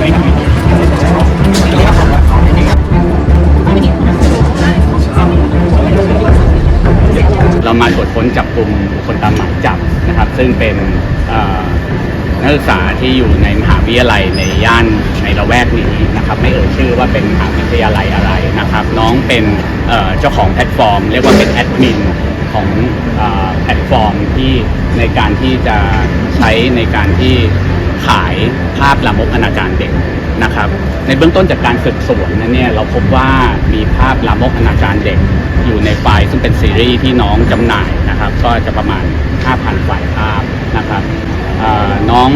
เรามาตรวจค้นจับกลุ่มคนตามหมายจับนะครับ ซึ่งเป็นนักศึกษาที่อยู่ในมหาวิทยาลัยในย่านในละแวกนี้นะครับ ไม่เอ่ยชื่อว่าเป็นมหาวิทยาลัยอะไรนะครับ น้องเป็นเจ้าของแพลตฟอร์ม เรียกว่าเป็นแอดมินของแพลตฟอร์มที่ในการที่จะใช้ในการที่ขาย ภาพลามกอนาจารเด็กนะครับ ในเบื้องต้นจากการสืบสวนนั้นเนี่ยเราพบว่ามีภาพลามกอนาจารเด็ก อยู่ในไฟล์ซึ่งเป็นซีรีส์ที่น้องจำหน่ายนะครับ ก็จะประมาณ 5,000ไฟล์ภาพนะครับน้อง